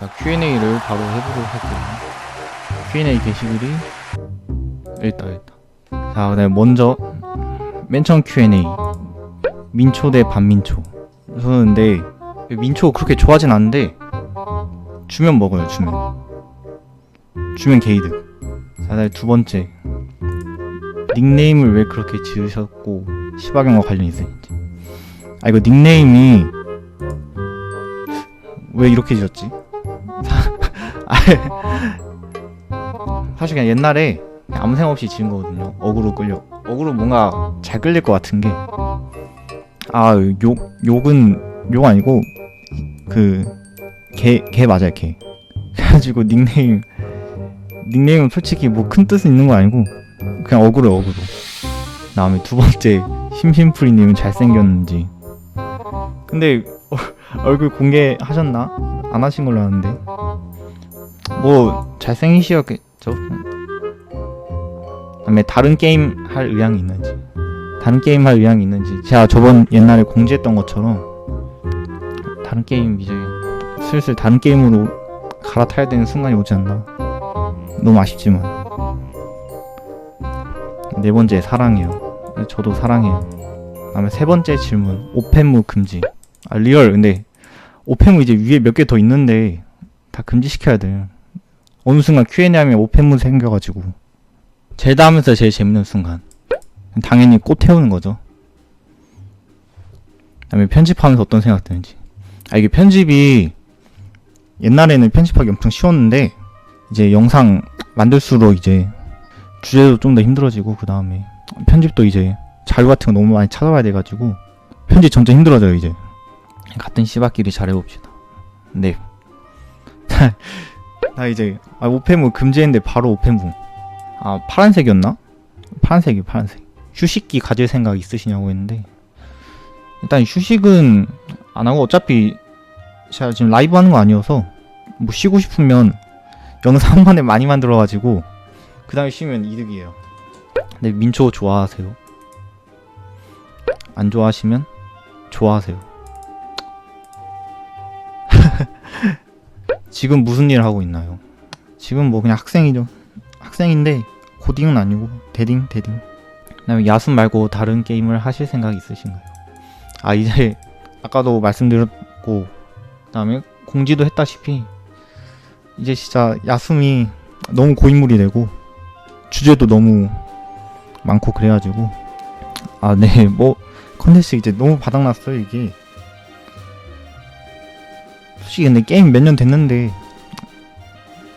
자, Q&A를 바로 해보도록 할게요. Q&A 게시글이 있다, 있다. 자, 그다음에 먼저 맨 처음 Q&A 민초 대 반민초. 저는 근데 민초 그렇게 좋아하진 않는데 주면 먹어요, 주면. 주면 게이드. 자, 그다음에 두 번째 닉네임을 왜 그렇게 지으셨고 시바경과 관련이 있었는지. 아 이거 닉네임이 왜 이렇게 지었지? 사실 그냥 옛날에 그냥 아무 생각 없이 지은 거거든요. 어그로 끌려. 어그로 뭔가 잘 끌릴 것 같은 게. 아, 욕, 욕은, 욕 아니고, 그, 개, 개 맞아요, 개. 그래가지고 닉네임, 닉네임은 솔직히 뭐 큰 뜻은 있는 거 아니고, 그냥 어그로, 어그로. 다음에 두 번째, 심심풀이님은 잘생겼는지. 근데, 어, 얼굴 공개하셨나? 안 하신 걸로 아는데. 뭐 잘생기시었겠죠. 그다음에 다른 게임 할 의향이 있는지, 다른 게임 할 의향이 있는지. 제가 저번 옛날에 공지했던 것처럼 다른 게임 이제 슬슬 다른 게임으로 갈아타야 되는 순간이 오지 않나. 너무 아쉽지만. 네 번째 사랑해요. 저도 사랑해요. 그다음에 세 번째 질문 오펜무 금지. 아 리얼 근데 오펜무 이제 위에 몇 개 더 있는데 다 금지시켜야 돼. 어느 순간 Q&A 하면 오펜무 생겨가지고 제다 하면서 제일 재밌는 순간 당연히 꽃 태우는 거죠. 그다음에 편집하면서 어떤 생각 드는지. 아 이게 편집이 옛날에는 편집하기 엄청 쉬웠는데 이제 영상 만들수록 이제 주제도 좀 더 힘들어지고 그 다음에 편집도 이제 자료 같은 거 너무 많이 찾아봐야 돼가지고 편집 점점 힘들어져요 이제. 같은 씨바끼리 잘해봅시다. 네. 나 이제 아, 오펜무 금지했는데 바로 오펜무. 아 파란색이었나? 파란색이 파란색. 휴식기 가질 생각 있으시냐고 했는데 일단 휴식은 안 하고 어차피 제가 지금 라이브 하는 거 아니어서 뭐 쉬고 싶으면 영상 한 번에 많이 만들어가지고 그 다음에 쉬면 이득이에요. 근데 민초 좋아하세요? 안 좋아하시면 좋아하세요. 지금 무슨 일 하고 있나요? 지금 뭐 그냥 학생이죠. 학생인데 코딩은 아니고 데딩 데딩. 그다음에 야숨 말고 다른 게임을 하실 생각 있으신가요? 아 이제 아까도 말씀드렸고 그다음에 공지도 했다시피 이제 진짜 야숨이 너무 고인물이 되고 주제도 너무 많고 그래가지고 아 네 뭐 컨텐츠 이제 너무 바닥났어요 이게 솔직히 근데 게임 몇 년 됐는데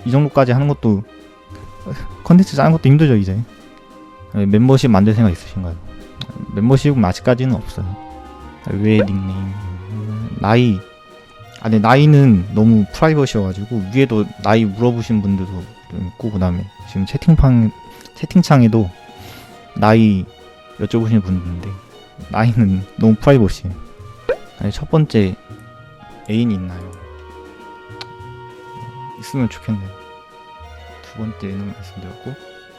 이 정도까지 하는 것도 컨텐츠 짜는 것도 힘들죠 이제 멤버십 만들 생각 있으신가요? 멤버십은 아직까지는 없어요 왜 닉네임 나이 아 근데 나이는 너무 프라이버시여가지고 위에도 나이 물어보신 분들도 좀 있고 그 다음에 지금 채팅방 채팅창에도 나이 여쭤보시는 분들인데 나이는 너무 프라이버시 아니 첫 번째 애인이 있나요? 있으면 좋겠네요. 두 번째는 말씀드렸고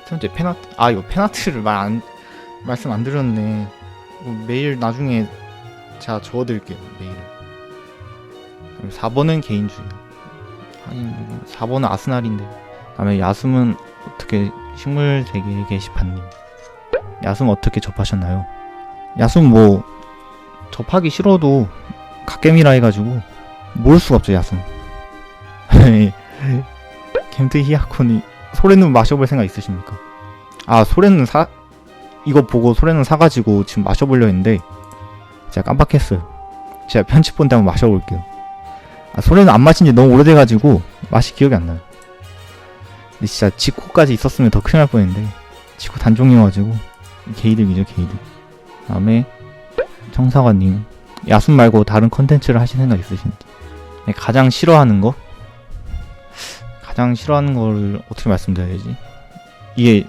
세 번째 팬아트 아 이거 팬아트를 말 안 말씀 안 드렸네. 이거 메일 나중에 제가 적어드릴게요 메일을. 그럼 4번은 개인주의. 아니 4번은 아스날인데. 다음에 야숨은 어떻게 식물 세계 게시판님. 야숨 어떻게 접하셨나요? 야숨 뭐 접하기 싫어도 갓겜이라 해가지고 모를 수가 없죠 야숨. 겜트 히아콘이 소래눈 마셔볼 생각 있으십니까? 아 소래눈 사 이거 보고 소래눈 사가지고 지금 마셔보려 했는데 제가 깜빡했어요. 제가 편집 본때 한번 마셔볼게요. 아 소래눈 안 마신 지 너무 오래돼가지고 맛이 기억이 안 나요. 근데 진짜 지코까지 있었으면 더 큰일 날 뻔했는데 지코 단종이어가지고 게이득이죠 게이득. 다음에 청사관님 야숨 말고 다른 컨텐츠를 하실 생각 있으신지 네, 가장 싫어하는 거 가장 싫어하는 거를 어떻게 말씀드려야지? 이게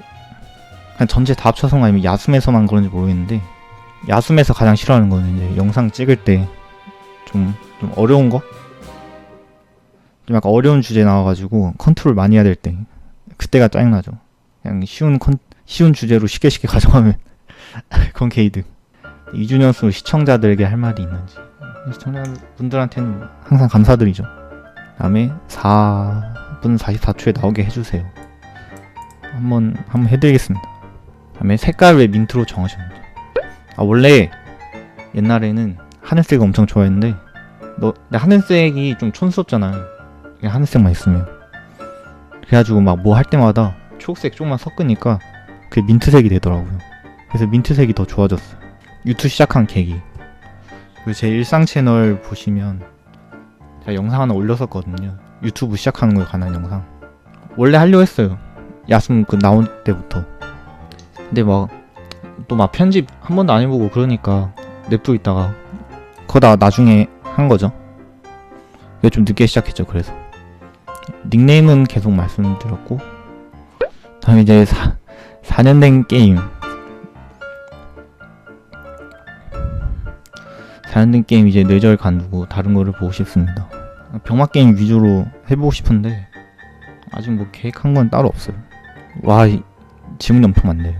그냥 전체 다 합쳐서 아니면 야숨에서만 그런지 모르겠는데 야숨에서 가장 싫어하는 거는 이제 영상 찍을 때 좀 좀 어려운 거? 좀 약간 어려운 주제 나와가지고 컨트롤 많이 해야 될 때 그때가 짜증나죠. 그냥 쉬운 컨 쉬운 주제로 쉽게 쉽게 가져가면 그건 게이득. 2주년 수 시청자들에게 할 말이 있는지. 시청자분들한테는 항상 감사드리죠. 다음에 4 분 44초에 나오게 해주세요. 한번 한번 해드리겠습니다. 다음에 색깔 왜 민트로 돼요. 아 원래 옛날에는 하늘색 엄청 좋아했는데 너 근데 하늘색이 좀 촌스럽잖아요. 그냥 하늘색만 있으면 그래가지고 막 뭐 할 때마다 초록색 조금만 섞으니까 그게 민트색이 되더라고요. 그래서 민트색이 더 좋아졌어요. 유튜브 시작한 계기. 그리고 제 일상 채널 보시면 제가 영상 하나 올렸었거든요. 유튜브 시작하는 거에 관한 영상. 원래 하려고 했어요. 야숨 그 나온 때부터. 근데 막 또 막 편집 한 번도 안 해보고 그러니까 냅두고 있다가 그거다 나중에 한 거죠. 이거 좀 늦게 시작했죠. 그래서 닉네임은 계속 말씀드렸고 다음에 이제 4, 4년 된 게임 4년 된 게임 이제 뇌절 간두고 다른 거를 보고 싶습니다. 병맛 게임 위주로 해보고 싶은데 아직 뭐 계획한 건 따로 없어요. 와 이- 질문이 엄청 많네요.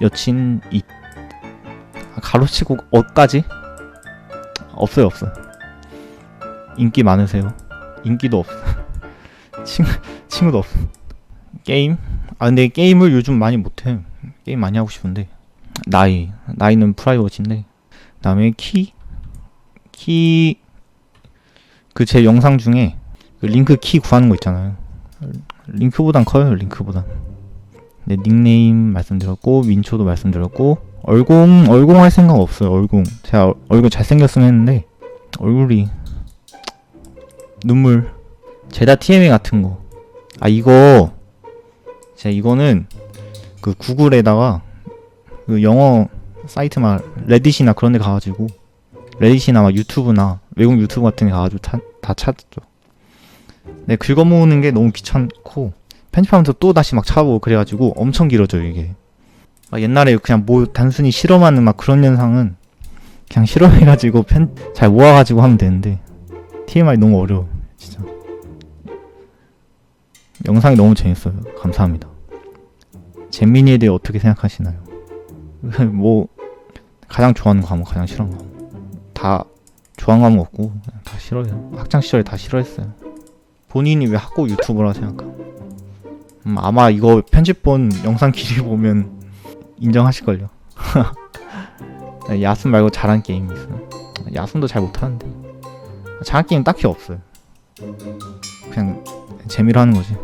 여친 이 아, 가로치고 어까지? 없어요 없어. 인기 많으세요? 인기도 없어. 친구 친구도 없어. 게임? 아 근데 게임을 요즘 많이 못해. 게임 많이 하고 싶은데 나이 나이는 프라이버시인데 그다음에 키 키 그 제 영상 중에 그 링크 키 구하는 거 있잖아요. 링크보단 커요 링크보단. 네 닉네임 말씀드렸고 민초도 말씀드렸고 얼공 얼공 할 생각 없어요 얼공 제가 얼굴 잘생겼으면 했는데 얼굴이 눈물 제다 TMA 같은 거. 아 이거 제가 이거는 그 구글에다가 그 영어 사이트 막 레딧이나 그런 데 가가지고 레딧이나 막 유튜브나 외국 유튜브 같은 데 가가지고 다, 다 찾았죠. 네 긁어 모으는 게 너무 귀찮고 편집하면서 또 다시 막 찾아보고 그래가지고 엄청 길어져요 이게. 막 옛날에 그냥 뭐 단순히 실험하는 막 그런 영상은 그냥 실험해가지고 편 잘 모아가지고 하면 되는데 TMI 너무 어려워 진짜. 영상이 너무 재밌어요. 감사합니다. 잼민이에 대해 어떻게 생각하시나요? 뭐 가장 좋아하는 과목, 가장 싫어하는 과목 다 과목 없고 다 싫어요. 학창 시절에 다 싫어했어요. 본인이 왜 학고 유튜버라 생각하? 음, 아마 이거 편집본 영상 길이 보면 인정하실걸요. 네, 야숨 말고 잘한 게임이 있어요. 야숨도 잘 못하는데 잘한 게임 딱히 없어요. 그냥 재미로 하는 거지.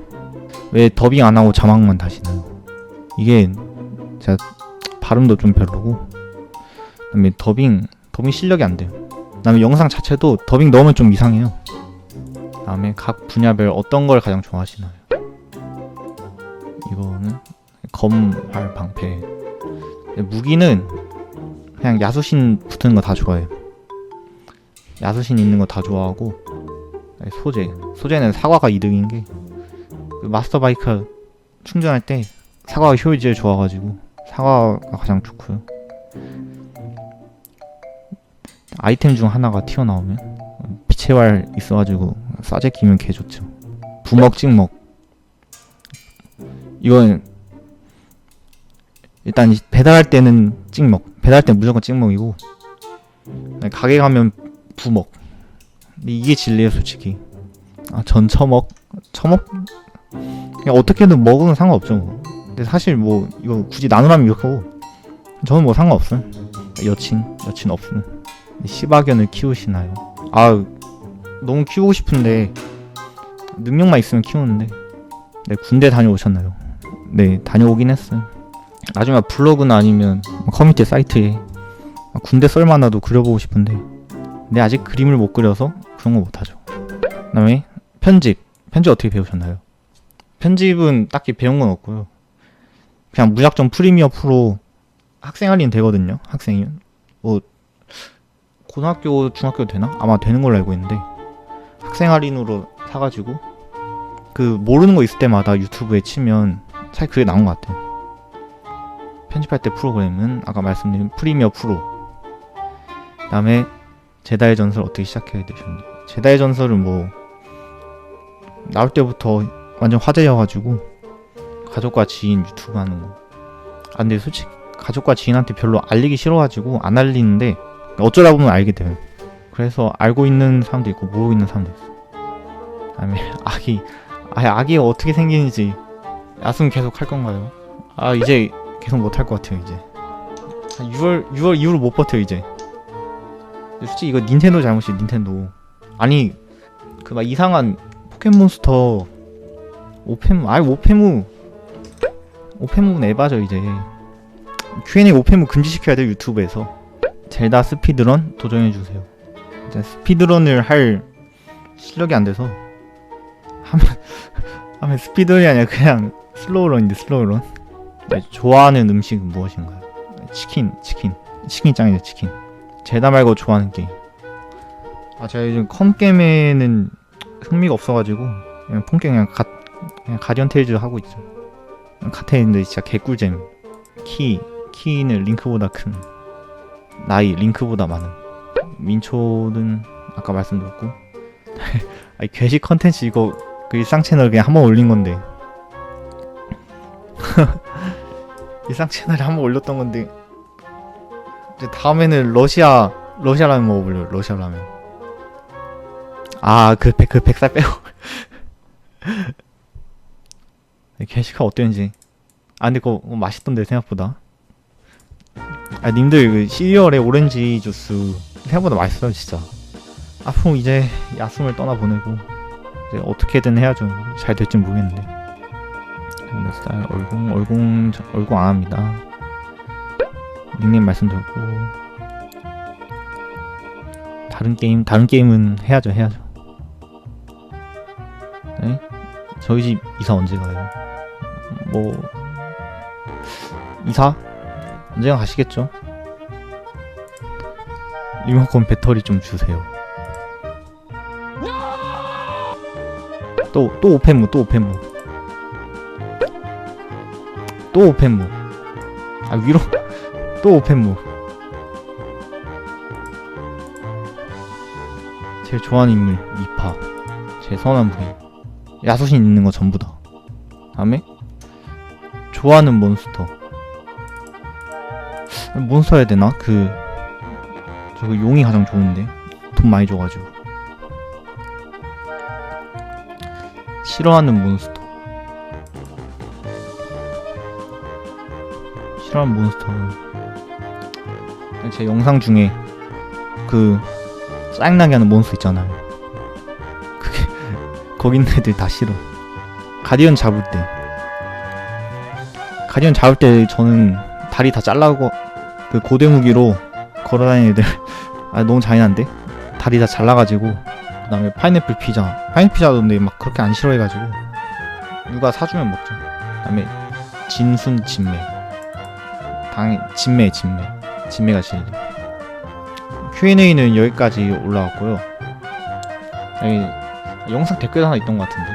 왜 더빙 안 하고 자막만 다시나요? 이게 제가 발음도 좀 별로고 그다음에 더빙 더빙 실력이 안 돼요. 그다음에 영상 자체도 더빙 넣으면 좀 이상해요. 그다음에 각 분야별 어떤 걸 가장 좋아하시나요? 이거는 검할 방패. 무기는 그냥 야수신 붙는 거 다 좋아해요. 야수신 있는 거 다 좋아하고 소재 소재는 사과가 이득인 게 그 마스터 바이크 충전할 때 사과 효율이 좋아가지고 사과가 가장 좋고요. 아이템 중 하나가 튀어나오면 왈 있어가지고 싸제 끼면 개 좋죠. 부먹 찍먹. 이건 일단 이- 배달할 때는 찍먹. 배달할 때 무조건 찍먹이고 가게 가면 부먹. 근데 이게 진리예요 솔직히. 아 전 처먹? 처먹? 그냥 어떻게든 먹으면 상관없죠 뭐. 근데 사실 뭐 이거 굳이 나누라면 이렇게 하고 저는 뭐 상관없어요. 여친 여친 없음 시바견을 키우시나요 아 너무 키우고 싶은데 능력만 있으면 키우는데 네 군대 다녀오셨나요 네 다녀오긴 했어요 나중에 블로그나 아니면 커뮤니티 사이트에 군대 썰만화도 그려보고 싶은데 근데 아직 그림을 못 그려서 그런 거 못하죠 그 다음에 편집 편집 어떻게 배우셨나요? 편집은 딱히 배운 건 없고요. 그냥 무작정 프리미어 프로 학생 할인 되거든요. 학생이면 뭐 고등학교 중학교 되나? 아마 되는 걸로 알고 있는데 학생 할인으로 사가지고 그 모르는 거 있을 때마다 유튜브에 치면 사실 그게 나온 것 같아요. 편집할 때 프로그램은 아까 말씀드린 프리미어 프로. 그 다음에 제다의 전설 어떻게 시작해야 되셨는지. 제다의 전설은 뭐 나올 때부터 완전 화제여가지고 가족과 지인 유튜브 하는 거. 아 근데 솔직히 가족과 지인한테 별로 알리기 싫어가지고 안 알리는데 어쩌다 보면 알게 돼요. 그래서 알고 있는 사람도 있고 모르고 있는 사람도 있어. 다음에 아기 아 아기 어떻게 생기는지 야숨 계속 할 건가요? 아 이제 계속 못 할 것 같아요 이제 한 6월 6월 이후로 못 버텨 이제 솔직히 이거 닌텐도 잘못이 닌텐도 아니 그 막 이상한 포켓몬스터 오페무 아이 오페무 오페무는 에바죠 이제 Q&A 오페무 금지시켜야 돼요 유튜브에서 젤다 스피드런 도전해주세요. 스피드런을 할 실력이 안 돼서 하면 하면 스피드런이 아니라 그냥 슬로우런인데 슬로우런. 네, 좋아하는 음식은 무엇인가요? 치킨 치킨. 치킨 짱이죠 치킨. 젤다 말고 좋아하는 게임. 아 제가 요즘 컴 게임에는 흥미가 없어가지고 그냥 폰 게임 그냥 가 그냥 가디언 테일즈 하고 있죠 카테인데 진짜 개꿀잼. 키 키는 링크보다 큰 나이 링크보다 많은. 민초는 아까 말씀드렸고. 아니 괴식 컨텐츠 이거 그 일상 채널 그냥 한 번 올린 건데. 일상 채널에 한 번 올렸던 건데. 이제 다음에는 러시아 러시아 라면 먹어보려고 러시아 라면. 아그 그 백살 빼고. 게시가 어땠는지 아 근데 그거 맛있던데 생각보다 아 님들 그 시리얼에 오렌지 주스 생각보다 맛있어요 진짜. 앞으로 이제 야숨을 떠나보내고 이제 어떻게든 해야죠. 잘 될지 모르겠는데. 근데 스타일 얼공 얼공 저- 얼공 안 합니다. 닉네임 말씀드렸고. 다른 게임 다른 게임은 해야죠 해야죠. 네? 저희 집 이사 언제 가요? 뭐 이사 언젠가 가시겠죠? 리모컨 배터리 좀 주세요. 또 또 오펜무 또 오펜무. 또 오펜무. 아 위로. 또 오펜무. 제일 좋아하는 인물 미파. 제일 선한 부인. 야수신 있는 거 전부 다. 다음에? 좋아하는 몬스터 몬스터 해야 되나? 그 저거 용이 가장 좋은데. 돈 많이 줘가지고. 싫어하는 몬스터. 싫어하는 몬스터는 제 영상 중에 그 짜증나게 하는 몬스터 있잖아요. 그게 거기 있는 애들 다 싫어. 가디언 잡을 때. 가디언 잡을 때 저는 다리 다 잘라고 그 고대 무기로 걸어다니는 애들. 아 너무 잔인한데? 다리 다 잘라가지고 그 다음에 파인애플 피자. 파인애플 피자도 근데 막 그렇게 안 싫어해가지고 누가 사주면 먹죠. 그 다음에 진순 진매. 당 진매 진매. 진매가 진리 Q&A는 여기까지 올라왔고요. 여기 영상 댓글 하나 있던 것 같은데?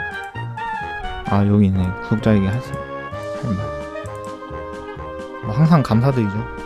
아 여기 있네. 구독자에게 할말. 뭐 항상 감사드리죠